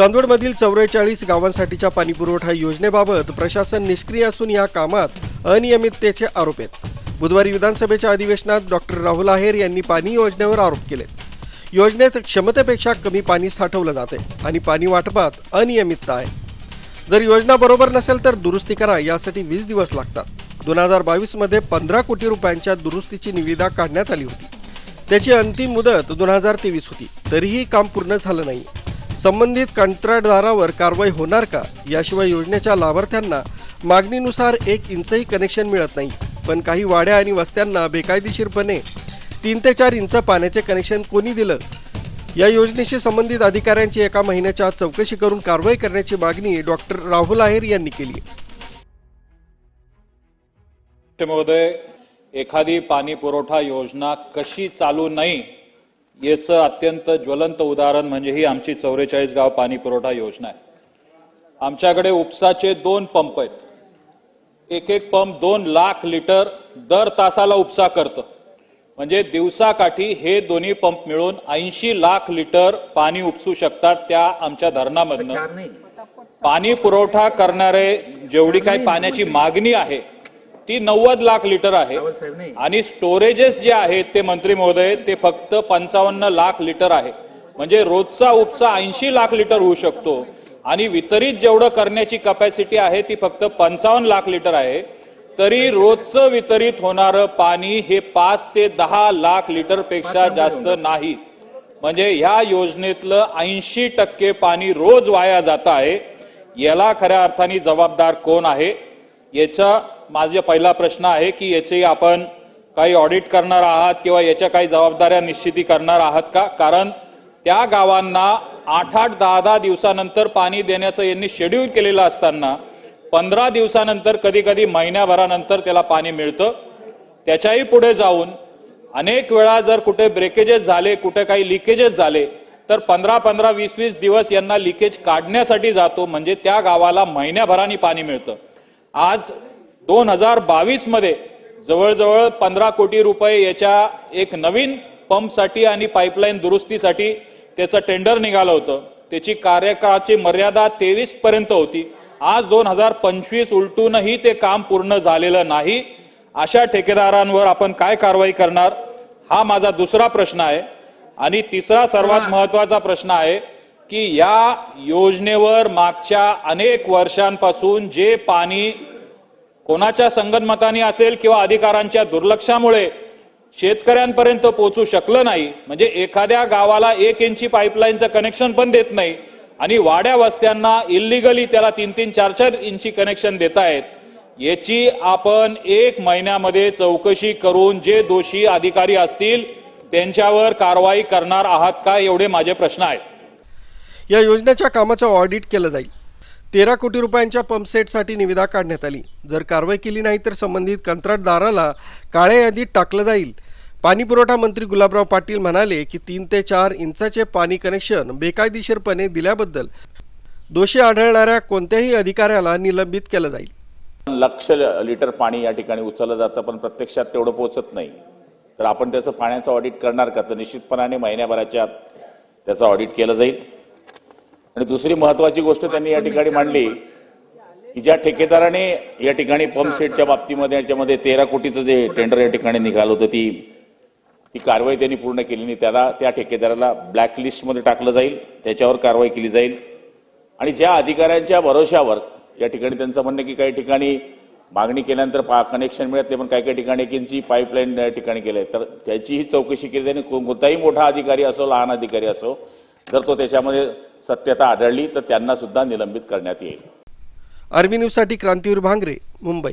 चांदवडमधील चौवेचाळीस गावांसाठीच्या पाणीपुरवठा योजनेबाबत प्रशासन निष्क्रिय असून या कामात अनियमिततेचे आरोप आहेत. बुधवारी विधानसभेच्या अधिवेशनात डॉक्टर राहुल आहेर यांनी पाणी योजनेवर आरोप केले योजनेत क्षमतेपेक्षा कमी पाणी साठवलं जाते आणि पाणी वाटपात अनियमितता आहे. जर योजना बरोबर नसेल तर दुरुस्ती करा यासाठी वीस दिवस लागतात. दोन हजार बावीसमध्ये पंधरा कोटी रुपयांच्या दुरुस्तीची निविदा काढण्यात आली होती. त्याची अंतिम मुदत दोन हजार तेवीस होती. तरीही काम पूर्ण झालं नाही. संबंधित कंत्राटदारावर कारवाई होणार का? याशिवाय योजनेच्या लाभार्थ्यांना मागणीनुसार एक इंचही कनेक्शन मिळत नाही. पण काही वाड्या आणि वस्त्यांना बेकायदेशीरपणे तीन ते चार इंच पाण्याचे कनेक्शन कोणी दिलं? या योजनेशी संबंधित अधिकाऱ्यांची एका महिन्याच्या आत चौकशी करून कारवाई करण्याची मागणी डॉक्टर राहुल आहेर यांनी केली महोदय एखादी पाणी पुरवठा योजना कशी चालू नाही? याचं अत्यंत ज्वलंत उदाहरण म्हणजे ही आमची चौवेचाळीस गाव पाणी पुरवठा योजना आहे. आमच्याकडे उपसाचे दोन पंप आहेत. एक एक पंप दोन लाख लिटर दर तासाला उपसा करतं. म्हणजे दिवसाकाठी हे दोन्ही पंप मिळून ऐंशी लाख लिटर पाणी उपसू शकतात त्या आमच्या धरणामधनं. पाणी पुरवठा करणारे जेवढी काही पाण्याची मागणी आहे ती नव्वद लाख लिटर आहे. आणि स्टोरेजेस जे आहेत ते मंत्री महोदय ते फक्त पंचावन्न लाख लिटर आहे. म्हणजे रोजचा उपसा ऐंशी लाख लिटर होऊ शकतो. आणि वितरित जेवढं करण्याची कपॅसिटी आहे ती फक्त पंचावन्न लाख लिटर आहे. तरी रोजचं वितरित होणारं पाणी हे पाच ते दहा लाख लिटरपेक्षा जास्त नाही. म्हणजे ह्या योजनेतलं ऐंशी टक्के पाणी रोज वाया जात आहे. याला खऱ्या अर्थाने जबाबदार कोण आहे? याचा माझा पहिला प्रश्न आहे की याची आपण काही ऑडिट करणार आहात किंवा याच्या काही जबाबदाऱ्या निश्चिती करणार आहात का? कारण त्या गावांना आठ आठ दहा दहा दिवसानंतर पाणी देण्याचं यांनी शेड्यूल केलेलं असताना पंधरा दिवसानंतर कधी कधी महिन्याभरानंतर त्याला पाणी मिळतं. त्याच्याही पुढे जाऊन अनेक वेळा जर कुठे ब्रेकेजेस झाले कुठे काही लिकेजेस झाले तर पंधरा पंधरा वीस वीस दिवस यांना लिकेज काढण्यासाठी जातो. म्हणजे त्या गावाला महिन्याभराने पाणी मिळतं. आज दोन हजार बावीसमध्ये जवळजवळ पंधरा कोटी रुपये याच्या एक नवीन पंपसाठी आणि पाईपलाईन दुरुस्तीसाठी त्याचं टेंडर निघालं होतं. त्याची कार्यकाळाची मर्यादा तेवीस पर्यंत होती. आज दोन हजार पंचवीस उलटूनही ते काम पूर्ण झालेलं नाही. अशा ठेकेदारांवर आपण काय कारवाई करणार? हा माझा दुसरा प्रश्न आहे. आणि तिसरा सर्वात महत्त्वाचा प्रश्न आहे की या योजनेवर मागच्या अनेक वर्षांपासून जे पाणी कोणाच्या संगनमताने असेल किंवा अधिकारांच्या दुर्लक्षामुळे शेतकऱ्यांपर्यंत पोहोचू शकलं नाही म्हणजे एखाद्या गावाला एक इंची पाईपलाईनचं कनेक्शन पण देत नाही आणि वाड्या वस्त्यांना इल्लिगली त्याला तीन तीन चार चार इंची कनेक्शन देत आहेत याची आपण एक महिन्यामध्ये चौकशी करून जे दोषी अधिकारी असतील त्यांच्यावर कारवाई करणार आहात का एवढे माझे प्रश्न आहेत. या योजनेच्या कामाचं ऑडिट केलं जाईल. तेरा कोटी रुपयांच्या पंपसेटसाठी निविदा काढण्यात आली. जर कारवाई केली नाही तर संबंधित कंत्राटदाराला काळ्या यादीत टाकलं जाईल. पाणी पुरवठा मंत्री गुलाबराव पाटील म्हणाले की तीन ते चार इंचाचे पाणी कनेक्शन बेकायदेशीरपणे दिल्याबद्दल दोषी आढळणाऱ्या कोणत्याही अधिकाऱ्याला निलंबित केलं जाईल. लक्ष लिटर पाणी या ठिकाणी उचललं जातं पण प्रत्यक्षात तेवढं पोहोचत नाही. तर आपण त्याचं पाण्याचं ऑडिट करणार का? तर निश्चितपणाने महिन्याभराच्या आत त्याचं ऑडिट केलं जाईल. आणि दुसरी महत्वाची गोष्ट त्यांनी या ठिकाणी मांडली की ज्या ठेकेदाराने या ठिकाणी पंप सेटच्या बाबतीमध्ये याच्यामध्ये तेरा कोटीचं जे टेंडर या ठिकाणी निघालं होतं ती ती कारवाई त्यांनी पूर्ण केली नाही त्याला त्या ठेकेदाराला ब्लॅक लिस्टमध्ये टाकलं जाईल त्याच्यावर कारवाई केली जाईल. आणि ज्या अधिकाऱ्यांच्या भरोश्यावर या ठिकाणी त्यांचं म्हणणं आहे की काही ठिकाणी मागणी केल्यानंतर पा कनेक्शन मिळत नाही पण काही काही ठिकाणी एक इंची पाईपलाईन या ठिकाणी केलंय. तर त्याचीही चौकशी केली को- कोणताही मोठा अधिकारी असो लहान अधिकारी असो जर तो त्याच्यामध्ये सत्यता आढळली तर त्यांना सुद्धा निलंबित करण्यात येईल. आर्मी न्यूजसाठी क्रांतीवीर भांगरे मुंबई.